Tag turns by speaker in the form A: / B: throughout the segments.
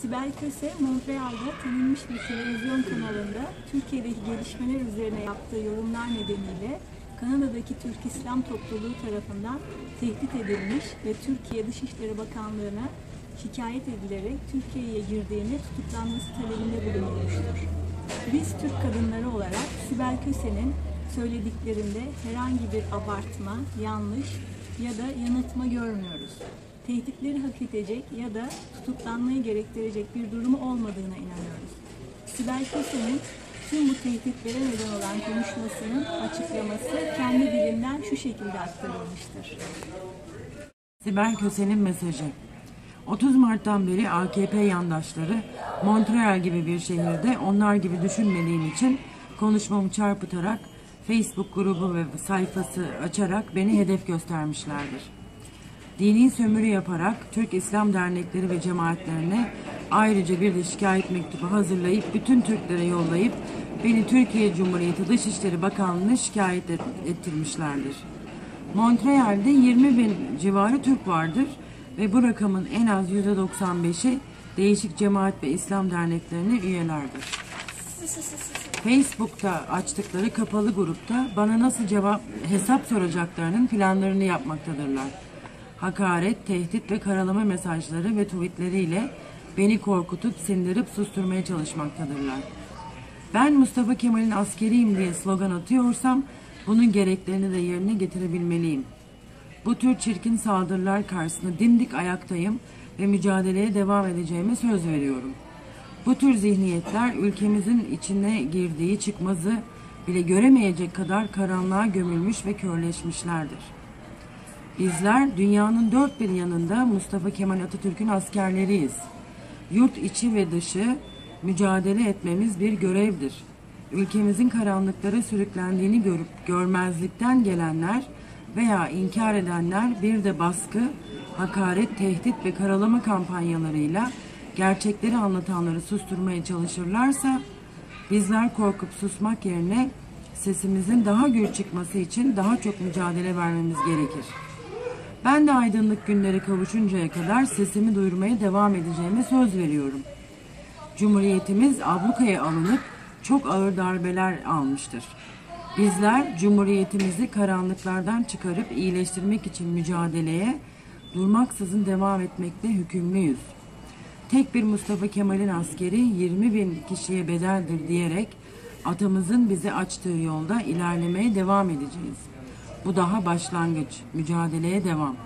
A: Sibel Köse, Montreal'da tanınmış bir televizyon kanalında Türkiye'deki gelişmeler üzerine yaptığı yorumlar nedeniyle Kanada'daki Türk İslam topluluğu tarafından tehdit edilmiş ve Türkiye Dışişleri Bakanlığı'na şikayet edilerek Türkiye'ye girdiğinde tutuklanması talebinde bulunulmuştur. Biz Türk kadınları olarak Sibel Köse'nin söylediklerinde herhangi bir abartma, yanlış ya da yanıltma görmüyoruz. Tehditleri hak edecek ya da tutuklanmayı gerektirecek bir durumu olmadığına inanıyoruz. Sibel Köse'nin tüm bu tehditlere neden olan konuşmasının açıklaması kendi dilinden şu şekilde aktarılmıştır.
B: Sibel Köse'nin mesajı. 30 Mart'tan beri AKP yandaşları Montreal gibi bir şehirde onlar gibi düşünmediğim için konuşmamı çarpıtarak Facebook grubu ve sayfası açarak beni hedef göstermişlerdir. Dini sömürü yaparak Türk İslam dernekleri ve cemaatlerine ayrıca bir de şikayet mektubu hazırlayıp bütün Türklere yollayıp beni Türkiye Cumhuriyeti Dışişleri Bakanlığı'na şikayet et- ettirmişlerdir. Montreal'de 20 bin civarı Türk vardır ve bu rakamın en az %95'i değişik cemaat ve İslam derneklerine üyelerdir. Facebook'ta açtıkları kapalı grupta bana nasıl cevap hesap soracaklarının planlarını yapmaktadırlar. Hakaret, tehdit ve karalama mesajları ve tweetleriyle beni korkutup sindirip susturmaya çalışmaktadırlar. Ben Mustafa Kemal'in askeriyim diye slogan atıyorsam bunun gereklerini de yerine getirebilmeliyim. Bu tür çirkin saldırılar karşısında dimdik ayaktayım ve mücadeleye devam edeceğime söz veriyorum. Bu tür zihniyetler ülkemizin içine girdiği çıkmazı bile göremeyecek kadar karanlığa gömülmüş ve körleşmişlerdir. Bizler dünyanın dört bir yanında Mustafa Kemal Atatürk'ün askerleriyiz. Yurt içi ve dışı mücadele etmemiz bir görevdir. Ülkemizin karanlıklara sürüklendiğini görüp görmezlikten gelenler veya inkar edenler bir de baskı, hakaret, tehdit ve karalama kampanyalarıyla gerçekleri anlatanları susturmaya çalışırlarsa bizler korkup susmak yerine sesimizin daha gür çıkması için daha çok mücadele vermemiz gerekir. Ben de aydınlık günlere kavuşuncaya kadar sesimi duyurmaya devam edeceğime söz veriyorum. Cumhuriyetimiz ablukaya alınıp çok ağır darbeler almıştır. Bizler Cumhuriyetimizi karanlıklardan çıkarıp iyileştirmek için mücadeleye durmaksızın devam etmekte hükümlüyüz. Tek bir Mustafa Kemal'in askeri 20 bin kişiye bedeldir diyerek atamızın bize açtığı yolda ilerlemeye devam edeceğiz. Bu daha başlangıç, mücadeleye devam.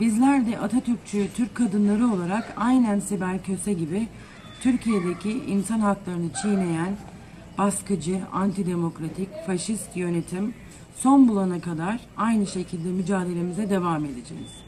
B: Bizler de Atatürkçü Türk kadınları olarak aynen Sibel Köse gibi Türkiye'deki insan haklarını çiğneyen, baskıcı, antidemokratik, faşist yönetim son bulana kadar aynı şekilde mücadelemize devam edeceğiz.